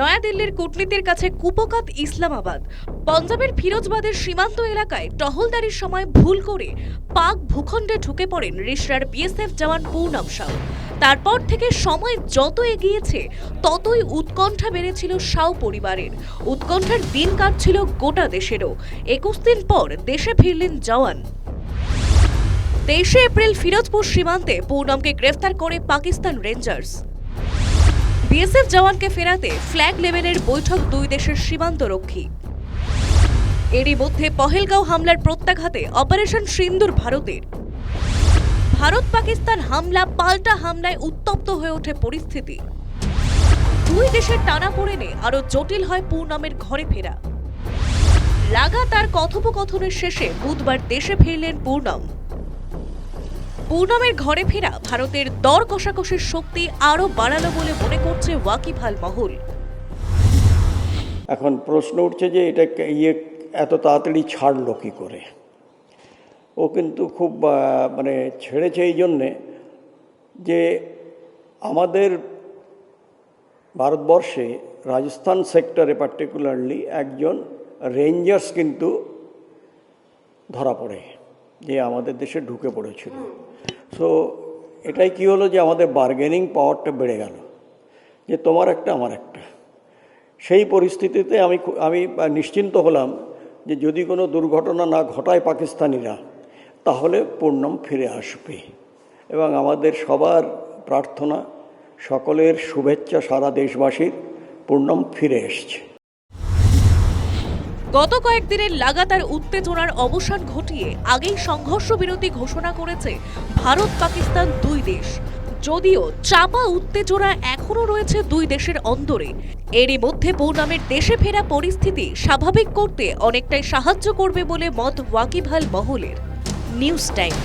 নয়াদিল্লির কূটনীতির কাছে কুপকাত ইসলামাবাদ। পঞ্জাবের ফিরোজবাদের সীমান্ত এলাকায় টহলদারির সময় ভুল করে পাক ভূখণ্ডে ঢুকে পড়েন রিশরার বিএসএফ জওয়ান পূর্ণম সাউ। তারপর থেকে সময় যত এগিয়েছে, ততই উৎকণ্ঠা বেড়েছিল সাউ পরিবারের। উৎকণ্ঠার দিন কাটছিল গোটা দেশেরও। একুশ দিন পর দেশে ফিরলেন জওয়ান। তেইশে এপ্রিল ফিরোজপুর সীমান্তে পূর্ণমকে গ্রেফতার করে পাকিস্তান রেঞ্জার্স। বিএসএফ জওয়ানকে ফেরাতে ফ্ল্যাগ লেভেলের বৈঠক দুই দেশের সীমান্তরক্ষী। এরই মধ্যে পহেলগাঁও হামলার প্রত্যাঘাতে অপারেশন সিন্দুর ভারতের। ভারত পাকিস্তান হামলা পাল্টা হামলায় উত্তপ্ত হয়ে ওঠে পরিস্থিতি। দুই দেশের টানা পড়েনে আরও জটিল হয় পূর্ণমের ঘরে ফেরা। লাগাতার কথোপকথনের শেষে বুধবার দেশে ফিরলেন পূর্ণম পূর্ণমের ঘরে ফেরা ভারতের দর কষাকষির শক্তি আরও বাড়ালো বলে মনে করছে ওয়াকিবহাল মহল। এখন প্রশ্ন উঠছে যে এটা ইয়ে এত তাড়াতাড়ি ছাড়লো কী করে? ও কিন্তু খুব মানে ছেড়েছে এই জন্যে যে আমাদের ভারতবর্ষে রাজস্থান সেক্টরে পার্টিকুলারলি একজন রেঞ্জার্স কিন্তু ধরা পড়ে। যে আমাদের দেশে ঢুকে পড়েছিল। সো এটাই কি হলো যে আমাদের বার্গেনিং পাওয়ারটা বেড়ে গেল। যে তোমার একটা, আমার একটা। সেই পরিস্থিতিতে আমি আমি নিশ্চিন্ত হলাম যে যদি কোনো দুর্ঘটনা না ঘটায় পাকিস্তানিরা, তাহলে পূর্ণম ফিরে আসবে। এবং আমাদের সবার প্রার্থনা, সকলের শুভেচ্ছা সারা দেশবাসীর পূর্ণম ফিরে এসছে। গত কয়েকদিনের লাগাতার উত্তেজনার অবসান ঘটিয়ে আগেই সংঘর্ষ বিরতি ঘোষণা করেছে ভারত পাকিস্তান দুই দেশ। যদিও চাপা উত্তেজনা এখনও রয়েছে দুই দেশের অন্দরে। এরই মধ্যে বোনামের দেশে ফেরা পরিস্থিতি স্বাভাবিক করতে অনেকটাই সাহায্য করবে বলে মত ওয়াকিভাল মহলের। News time.